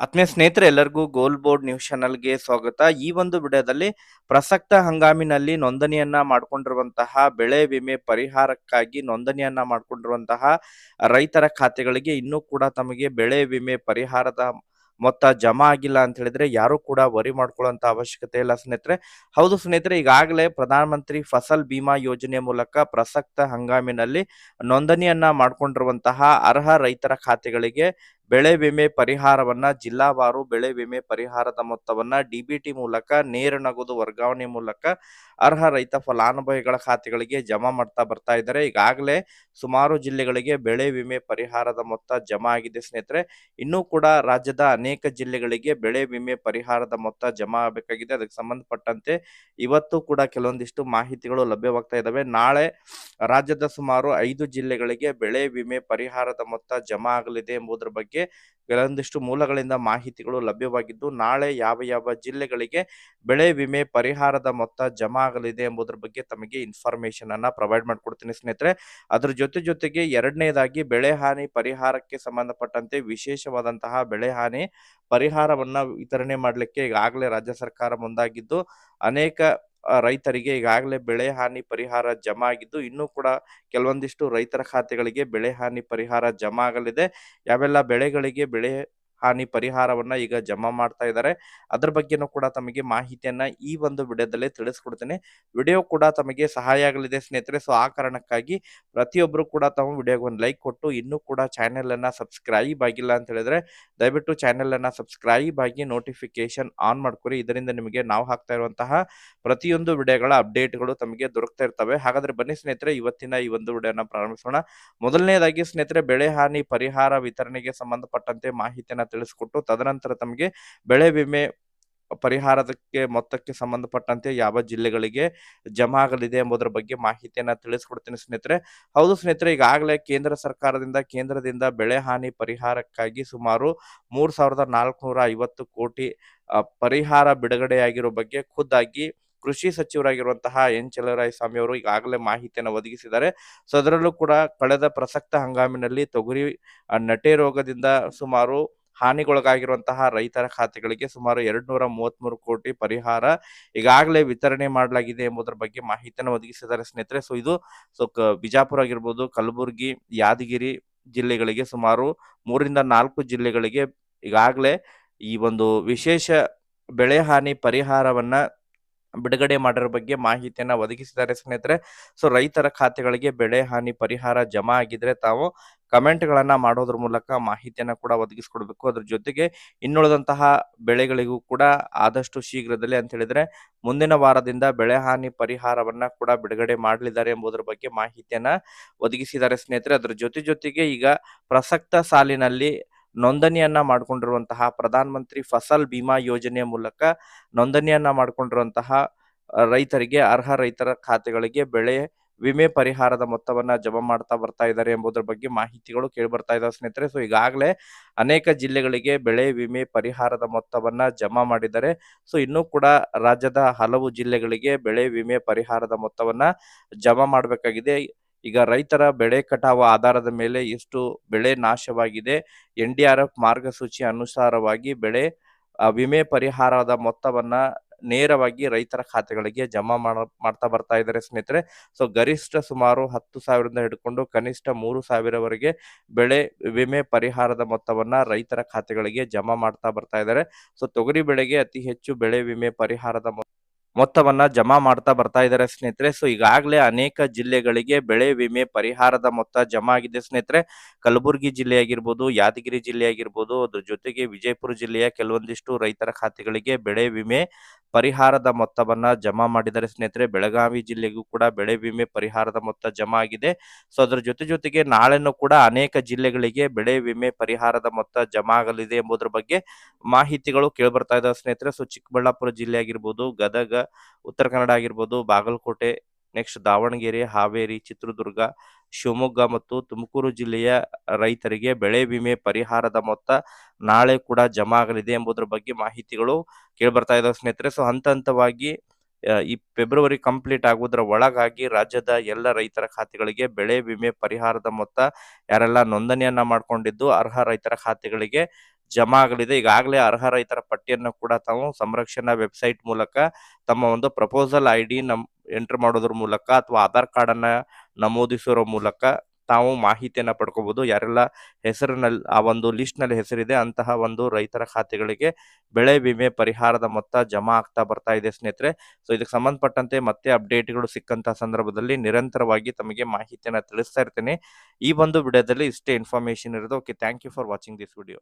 ಆತ್ಮೀಯ ಸ್ನೇಹಿತರೆ, ಎಲ್ಲರಿಗೂ ಗೋಲ್ ಬೋರ್ಡ್ ನ್ಯೂಸ್ ಚಾನಲ್ಗೆ ಸ್ವಾಗತ. ಈ ಒಂದು ವಿಡಿಯೋದಲ್ಲಿ ಪ್ರಸಕ್ತ ಹಂಗಾಮಿನಲ್ಲಿ ನೋಂದಣಿಯನ್ನ ಮಾಡಿಕೊಂಡಿರುವಂತಹ, ಬೆಳೆ ವಿಮೆ ಪರಿಹಾರಕ್ಕಾಗಿ ನೋಂದಣಿಯನ್ನ ಮಾಡಿಕೊಂಡಿರುವಂತಹ ರೈತರ ಖಾತೆಗಳಿಗೆ ಇನ್ನೂ ಕೂಡ ತಮಗೆ ಬೆಳೆ ವಿಮೆ ಪರಿಹಾರದ ಮೊತ್ತ ಜಮಾ ಆಗಿಲ್ಲ ಅಂತ ಹೇಳಿದ್ರೆ ಯಾರು ಕೂಡ ವರಿ ಮಾಡ್ಕೊಳ್ಳುವಂತ ಅವಶ್ಯಕತೆ ಇಲ್ಲ ಸ್ನೇಹಿತರೆ. ಹೌದು ಸ್ನೇಹಿತರೆ, ಈಗಾಗಲೇ ಪ್ರಧಾನಮಂತ್ರಿ ಫಸಲ್ ಬಿಮಾ ಯೋಜನೆ ಮೂಲಕ ಪ್ರಸಕ್ತ ಹಂಗಾಮಿನಲ್ಲಿ ನೋಂದಣಿಯನ್ನ ಮಾಡಿಕೊಂಡಿರುವಂತಹ ಅರ್ಹ ರೈತರ ಖಾತೆಗಳಿಗೆ ಬೆಳೆ ವಿಮೆ ಪರಿಹಾರವನ್ನ, ಜಿಲ್ಲಾವಾರು ಬೆಳೆ ವಿಮೆ ಪರಿಹಾರದ ಮೊತ್ತವನ್ನ ಡಿಬಿಟಿ ಮೂಲಕ, ನೇರ ನಗದು ವರ್ಗಾವಣೆ ಮೂಲಕ ಅರ್ಹ ರೈತ ಫಲಾನುಭವಿಗಳ ಖಾತೆಗಳಿಗೆ ಜಮಾ ಮಾಡ್ತಾ ಬರ್ತಾ ಇದ್ದಾರೆ. ಈಗಾಗಲೇ ಸುಮಾರು ಜಿಲ್ಲೆಗಳಿಗೆ ಬೆಳೆ ವಿಮೆ ಪರಿಹಾರದ ಮೊತ್ತ ಜಮಾ ಆಗಿದೆ ಸ್ನೇಹಿತರೆ. ಇನ್ನೂ ಕೂಡ ರಾಜ್ಯದ ಜಿಲ್ಲೆಗಳಿಗೆ ಬೆಳೆ ವಿಮೆ ಪರಿಹಾರದ ಮೊತ್ತ ಜಮಾ ಆಗಬೇಕಾಗಿದೆ. ಅದಕ್ಕೆ ಸಂಬಂಧಪಟ್ಟಂತೆ ಇವತ್ತು ಕೂಡ ಕೆಲವೊಂದಿಷ್ಟು ಮಾಹಿತಿಗಳು ಲಭ್ಯವಾಗ್ತಾ ಇದ್ದಾವೆ ನಾಳೆ ರಾಜ್ಯದ ಸುಮಾರು ಐದು ಜಿಲ್ಲೆಗಳಿಗೆ ಬೆಳೆ ವಿಮೆ ಪರಿಹಾರದ ಮೊತ್ತ ಜಮಾ ಆಗಲಿದೆ ಎಂಬುದರ ಬಗ್ಗೆ ಕೆಲವೊಂದಿಷ್ಟು ಮೂಲಗಳಿಂದ ಮಾಹಿತಿಗಳು ಲಭ್ಯವಾಗಿದ್ದು, ನಾಳೆ ಯಾವ ಯಾವ ಜಿಲ್ಲೆಗಳಿಗೆ ಬೆಳೆ ವಿಮೆ ಪರಿಹಾರದ ಮೊತ್ತ ಜಮಾ ಆಗಲಿದೆ ಎಂಬುದರ ಬಗ್ಗೆ ತಮಗೆ ಇನ್ಫಾರ್ಮೇಶನ್ ಅನ್ನ ಪ್ರೊವೈಡ್ ಮಾಡಿಕೊಡ್ತೀನಿ ಸ್ನೇಹಿತರೆ. ಅದ್ರ ಜೊತೆ ಜೊತೆಗೆ ಎರಡನೇದಾಗಿ ಬೆಳೆ ಹಾನಿ ಪರಿಹಾರಕ್ಕೆ ಸಂಬಂಧಪಟ್ಟಂತೆ ವಿಶೇಷವಾದಂತಹ ಬೆಳೆ ಹಾನಿ ಪರಿಹಾರವನ್ನ ವಿತರಣೆ ಮಾಡಲಿಕ್ಕೆ ಈಗಾಗಲೇ ರಾಜ್ಯ ಸರ್ಕಾರ ಮುಂದಾಗಿದ್ದು, ಅನೇಕ ರೈತರಿಗೆ ಈಗಾಗಲೇ ಬೆಳೆ ಹಾನಿ ಪರಿಹಾರ ಜಮಾ ಆಗಿದ್ದು, ಇನ್ನೂ ಕೂಡ ಕೆಲವೊಂದಿಷ್ಟು ರೈತರ ಖಾತೆಗಳಿಗೆ ಬೆಳೆ ಹಾನಿ ಪರಿಹಾರ ಜಮಾ ಆಗಲಿದೆ. ಯಾವೆಲ್ಲ ಬೆಳೆಗಳಿಗೆ ಬೆಳೆ ಹಾನಿ ಪರಿಹಾರವನ್ನ ಈಗ ಜಮಾ ಮಾಡ್ತಾ ಇದ್ದಾರೆ. ಅದ್ರ ಬಗ್ಗೆನೂ ಕೂಡ ತಮಗೆ ಮಾಹಿತಿಯನ್ನ ಈ ಒಂದು ವಿಡಿಯೋದಲ್ಲಿ ತಿಳಿಸ್ಕೊಡ್ತೇನೆ. ವಿಡಿಯೋ ಕೂಡ ತಮಗೆ ಸಹಾಯ ಆಗಲಿದೆ ಸ್ನೇಹಿತರೆ. ಸೊ ಆ ಕಾರಣಕ್ಕಾಗಿ ಪ್ರತಿಯೊಬ್ಬರು ಕೂಡ ತಾವು ವಿಡಿಯೋಗೆ ಒಂದು ಲೈಕ್ ಕೊಟ್ಟು ಇನ್ನೂ ಕೂಡ ಚಾನೆಲ್ ಅನ್ನ ಸಬ್ಸ್ಕ್ರೈಬ್ ಆಗಿಲ್ಲ ಅಂತ ಹೇಳಿದ್ರೆ ದಯವಿಟ್ಟು ಚಾನೆಲ್ ಅನ್ನ ಸಬ್ಸ್ಕ್ರೈಬ್ ಆಗಿ ನೋಟಿಫಿಕೇಶನ್ ಆನ್ ಮಾಡ್ಕೊರಿ. ಇದರಿಂದ ನಿಮಗೆ ನಾವು ಹಾಕ್ತಾ ಇರುವಂತಹ ಪ್ರತಿಯೊಂದು ವಿಡಿಯೋಗಳ ಅಪ್ಡೇಟ್ಗಳು ತಮಗೆ ದೊರಕ್ತಾ ಇರ್ತವೆ. ಹಾಗಾದ್ರೆ ಬನ್ನಿ ಸ್ನೇಹಿತರೆ, ಇವತ್ತಿನ ಈ ಒಂದು ವಿಡಿಯೋನ ಪ್ರಾರಂಭಿಸೋಣ. ಮೊದಲನೇದಾಗಿ ಸ್ನೇಹಿತರೆ, ಬೆಳೆ ಹಾನಿ ಪರಿಹಾರ ವಿತರಣೆಗೆ ಸಂಬಂಧಪಟ್ಟಂತೆ ಮಾಹಿತಿಯನ್ನ ತಿಳಿಸ್ಕೊಟ್ಟು ತದನಂತರ ತಮಗೆ ಬೆಳೆ ವಿಮೆ ಪರಿಹಾರದಕ್ಕೆ ಮೊತ್ತಕ್ಕೆ ಸಂಬಂಧಪಟ್ಟಂತೆ ಯಾವ ಜಿಲ್ಲೆಗಳಿಗೆ ಜಮಾ ಆಗಲಿದೆ ಎಂಬುದರ ಬಗ್ಗೆ ಮಾಹಿತಿಯನ್ನ ತಿಳಿಸ್ಕೊಡ್ತೀನಿ ಸ್ನೇಹಿತರೆ. ಹೌದು ಸ್ನೇಹಿತರೆ, ಈಗಾಗಲೇ ಕೇಂದ್ರ ಸರ್ಕಾರದಿಂದ, ಕೇಂದ್ರದಿಂದ ಬೆಳೆ ಹಾನಿ ಪರಿಹಾರಕ್ಕಾಗಿ ಸುಮಾರು ಮೂರು ಸಾವಿರದ ನಾಲ್ಕುನೂರ ಐವತ್ತು ಕೋಟಿ ಪರಿಹಾರ ಬಿಡುಗಡೆಯಾಗಿರೋ ಬಗ್ಗೆ ಖುದ್ದಾಗಿ ಕೃಷಿ ಸಚಿವರಾಗಿರುವಂತಹ ಎನ್. ಸ್ವಾಮಿ ಅವರು ಈಗಾಗಲೇ ಮಾಹಿತಿಯನ್ನು ಒದಗಿಸಿದ್ದಾರೆ. ಸೊ, ಅದರಲ್ಲೂ ಕೂಡ ಕಳೆದ ಪ್ರಸಕ್ತ ಹಂಗಾಮಿನಲ್ಲಿ ತೊಗರಿ ನಟೆ ರೋಗದಿಂದ ಸುಮಾರು ಹಾನಿಗೊಳಗಾಗಿರುವಂತಹ ರೈತರ ಖಾತೆಗಳಿಗೆ ಸುಮಾರು ಎರಡ್ ನೂರ ಮೂವತ್ಮೂರು ಕೋಟಿ ಪರಿಹಾರ ಈಗಾಗಲೇ ವಿತರಣೆ ಮಾಡಲಾಗಿದೆ ಎಂಬುದರ ಬಗ್ಗೆ ಮಾಹಿತಿಯನ್ನು ಒದಗಿಸಿದ್ದಾರೆ ಸ್ನೇಹಿತರೆ. ಸೊ ಇದು ಸೊ ಬಿಜಾಪುರ ಆಗಿರ್ಬೋದು, ಕಲಬುರಗಿ, ಯಾದಗಿರಿ ಜಿಲ್ಲೆಗಳಿಗೆ ಸುಮಾರು ಮೂರಿಂದ ನಾಲ್ಕು ಜಿಲ್ಲೆಗಳಿಗೆ ಈಗಾಗಲೇ ಈ ಒಂದು ವಿಶೇಷ ಬೆಳೆ ಹಾನಿ ಪರಿಹಾರವನ್ನ ಬಿಡುಗಡೆ ಮಾಡಿರೋ ಬಗ್ಗೆ ಮಾಹಿತಿಯನ್ನ ಒದಗಿಸಿದ್ದಾರೆ ಸ್ನೇಹಿತರೆ. ಸೊ ರೈತರ ಖಾತೆಗಳಿಗೆ ಬೆಳೆ ಹಾನಿ ಪರಿಹಾರ ಜಮಾ ಆಗಿದ್ರೆ ತಾವು ಕಮೆಂಟ್ಗಳನ್ನ ಮಾಡೋದ್ರ ಮೂಲಕ ಮಾಹಿತಿಯನ್ನ ಕೂಡ ಒದಗಿಸ್ಕೊಡ್ಬೇಕು. ಅದ್ರ ಜೊತೆಗೆ ಇನ್ನುಳಿದಂತಹ ಬೆಳೆಗಳಿಗೂ ಕೂಡ ಆದಷ್ಟು ಶೀಘ್ರದಲ್ಲಿ ಅಂತ ಹೇಳಿದ್ರೆ ಮುಂದಿನ ವಾರದಿಂದ ಬೆಳೆ ಹಾನಿ ಪರಿಹಾರವನ್ನ ಕೂಡ ಬಿಡುಗಡೆ ಮಾಡಲಿದ್ದಾರೆ ಎಂಬುದರ ಬಗ್ಗೆ ಮಾಹಿತಿಯನ್ನ ಒದಗಿಸಿದ್ದಾರೆ ಸ್ನೇಹಿತರೆ. ಅದ್ರ ಜೊತೆ ಜೊತೆಗೆ ಈಗ ಪ್ರಸಕ್ತ ಸಾಲಿನಲ್ಲಿ ನೋಂದಣಿಯನ್ನ ಮಾಡಿಕೊಂಡಿರುವಂತಹ ಪ್ರಧಾನ ಮಂತ್ರಿ ಫಸಲ್ ಬಿಮಾ ಯೋಜನೆಯ ಮೂಲಕ ನೋಂದಣಿಯನ್ನ ಮಾಡಿಕೊಂಡಿರುವಂತಹ ರೈತರಿಗೆ, ಅರ್ಹ ರೈತರ ಖಾತೆಗಳಿಗೆ ಬೆಳೆ ವಿಮೆ ಪರಿಹಾರದ ಮೊತ್ತವನ್ನ ಜಮಾ ಮಾಡ್ತಾ ಬರ್ತಾ ಇದ್ದಾರೆ ಎಂಬುದರ ಬಗ್ಗೆ ಮಾಹಿತಿಗಳು ಕೇಳಿ ಬರ್ತಾ ಇದ್ದಾವೆ ಸ್ನೇಹಿತರೆ. ಸೊ ಈಗಾಗಲೇ ಅನೇಕ ಜಿಲ್ಲೆಗಳಿಗೆ ಬೆಳೆ ವಿಮೆ ಪರಿಹಾರದ ಮೊತ್ತವನ್ನ ಜಮಾ ಮಾಡಿದ್ದಾರೆ. ಸೊ ಇನ್ನೂ ಕೂಡ ರಾಜ್ಯದ ಹಲವು ಜಿಲ್ಲೆಗಳಿಗೆ ಬೆಳೆ ವಿಮೆ ಪರಿಹಾರದ ಮೊತ್ತವನ್ನ ಜಮಾ ಮಾಡಬೇಕಾಗಿದೆ. ಈಗ ರೈತರ ಬೆಳೆ ಕಟಾವು ಆಧಾರದ ಮೇಲೆ ಎಷ್ಟು ಬೆಳೆ ನಾಶವಾಗಿದೆ, ಎನ್ ಡಿ ಆರ್ ಎಫ್ ಮಾರ್ಗಸೂಚಿ ಅನುಸಾರವಾಗಿ ಬೆಳೆ ವಿಮೆ ಪರಿಹಾರದ ಮೊತ್ತವನ್ನ ನೇರವಾಗಿ ರೈತರ ಖಾತೆಗಳಿಗೆ ಜಮಾ ಮಾಡ, ಮಾಡ್ತಾ ಬರ್ತಾ ಇದ್ದಾರೆ ಸ್ನೇಹಿತರೆ. ಸೊ, ಗರಿಷ್ಠ ಸುಮಾರು ಹತ್ತು ಸಾವಿರದಿಂದ ಹಿಡ್ಕೊಂಡು ಕನಿಷ್ಠ ಮೂರು ಸಾವಿರವರೆಗೆ ಬೆಳೆ, ವಿಮೆ ಪರಿಹಾರದ ಮೊತ್ತವನ್ನ ರೈತರ ಖಾತೆಗಳಿಗೆ ಜಮಾ ಮಾಡ್ತಾ ಬರ್ತಾ ಇದ್ದಾರೆ. ಸೊ, ತೊಗರಿ ಬೆಳೆಗೆ ಅತಿ ಹೆಚ್ಚು ಬೆಳೆ ವಿಮೆ ಪರಿಹಾರದ ಮೊತ್ತವನ್ನ ಜಮಾ ಮಾಡ್ತಾ ಬರ್ತಾ ಇದ್ದಾರೆ ಸ್ನೇಹಿತರೆ. ಸೊ ಈಗಾಗಲೇ ಅನೇಕ ಜಿಲ್ಲೆಗಳಿಗೆ ಬೆಳೆ ವಿಮೆ ಪರಿಹಾರದ ಮೊತ್ತ ಜಮಾ ಆಗಿದೆ ಸ್ನೇಹಿತರೆ. ಕಲಬುರಗಿ ಜಿಲ್ಲೆ ಆಗಿರ್ಬೋದು, ಯಾದಗಿರಿ ಜಿಲ್ಲೆ ಆಗಿರ್ಬೋದು, ಅದ್ರ ಜೊತೆಗೆ ವಿಜಯಪುರ ಜಿಲ್ಲೆಯ ಕೆಲವೊಂದಿಷ್ಟು ರೈತರ ಖಾತೆಗಳಿಗೆ ಬೆಳೆ ವಿಮೆ ಪರಿಹಾರದ ಮೊತ್ತವನ್ನ ಜಮಾ ಮಾಡಿದರೆ ಸ್ನೇಹಿತರೆ. ಬೆಳಗಾವಿ ಜಿಲ್ಲೆಗೂ ಕೂಡ ಬೆಳೆ ವಿಮೆ ಪರಿಹಾರದ ಮೊತ್ತ ಜಮಾ ಆಗಿದೆ. ಸೊ, ಅದರ ಜೊತೆ ಜೊತೆಗೆ ನಾಳೆನೂ ಕೂಡ ಅನೇಕ ಜಿಲ್ಲೆಗಳಿಗೆ ಬೆಳೆ ವಿಮೆ ಪರಿಹಾರದ ಮೊತ್ತ ಜಮಾ ಆಗಲಿದೆ ಎಂಬುದರ ಬಗ್ಗೆ ಮಾಹಿತಿಗಳು ಕೇಳ್ಬರ್ತಾ ಇದಾವೆ ಸ್ನೇಹಿತರೆ. ಸೊ, ಚಿಕ್ಕಬಳ್ಳಾಪುರ ಜಿಲ್ಲೆ ಆಗಿರ್ಬೋದು, ಗದಗ, ಉತ್ತರ ಕನ್ನಡ ಆಗಿರ್ಬೋದು, ಬಾಗಲಕೋಟೆ ನೆಕ್ಸ್ಟ್ ದಾವಣಗೆರೆ, ಹಾವೇರಿ, ಚಿತ್ರದುರ್ಗ, ಶಿವಮೊಗ್ಗ ಮತ್ತು ತುಮಕೂರು ಜಿಲ್ಲೆಯ ರೈತರಿಗೆ ಬೆಳೆ ವಿಮೆ ಪರಿಹಾರದ ಮೊತ್ತ ನಾಳೆ ಕೂಡ ಜಮಾ ಆಗಲಿದೆ ಎಂಬುದರ ಬಗ್ಗೆ ಮಾಹಿತಿಗಳು ಕೇಳ್ಬರ್ತಾ ಇದ್ದಾವೆ ಸ್ನೇಹಿತರೆ. ಸೊ ಹಂತ ಹಂತವಾಗಿ ಈ ಫೆಬ್ರವರಿ ಕಂಪ್ಲೀಟ್ ಆಗುವುದರ ಒಳಗಾಗಿ ರಾಜ್ಯದ ಎಲ್ಲ ರೈತರ ಖಾತೆಗಳಿಗೆ ಬೆಳೆ ವಿಮೆ ಪರಿಹಾರದ ಮೊತ್ತ ಯಾರೆಲ್ಲ ನೋಂದಣಿಯನ್ನ ಮಾಡ್ಕೊಂಡಿದ್ದು ಅರ್ಹ ರೈತರ ಖಾತೆಗಳಿಗೆ ಜಮಾ ಆಗಲಿದೆ. ಈಗಾಗಲೇ ಅರ್ಹ ರೈತರ ಪಟ್ಟಿಯನ್ನು ಕೂಡ ತಾವು ಸಂರಕ್ಷಣಾ ವೆಬ್ಸೈಟ್ ಮೂಲಕ ತಮ್ಮ ಒಂದು ಪ್ರಪೋಸಲ್ ಐ ಡಿ ನಮ್ ಎಂಟರ್ ಮಾಡೋದ್ರ ಮೂಲಕ ಅಥವಾ ಆಧಾರ್ ಕಾರ್ಡನ್ನು ನಮೂದಿಸೋರ ಮೂಲಕ ತಾವು ಮಾಹಿತಿಯನ್ನು ಪಡ್ಕೋಬಹುದು ಯಾರೆಲ್ಲ ಹೆಸರಿನಲ್ಲಿ, ಆ ಒಂದು ಲಿಸ್ಟ್ನಲ್ಲಿ ಹೆಸರಿದೆ, ಅಂತಹ ಒಂದು ರೈತರ ಖಾತೆಗಳಿಗೆ ಬೆಳೆ ವಿಮೆ ಪರಿಹಾರದ ಮೊತ್ತ ಜಮಾ ಆಗ್ತಾ ಬರ್ತಾ ಇದೆ ಸ್ನೇಹಿತರೆ. ಸೊ ಇದಕ್ಕೆ ಸಂಬಂಧಪಟ್ಟಂತೆ ಮತ್ತೆ ಅಪ್ಡೇಟ್ಗಳು ಸಿಕ್ಕಂತಹ ಸಂದರ್ಭದಲ್ಲಿ ನಿರಂತರವಾಗಿ ತಮಗೆ ಮಾಹಿತಿಯನ್ನು ತಿಳಿಸ್ತಾ ಇರ್ತೀನಿ. ಈ ಒಂದು ವಿಡಿಯೋದಲ್ಲಿ ಇಷ್ಟೇ ಇನ್ಫಾರ್ಮೇಶನ್ ಇರೋದು. Okay thank you for watching this video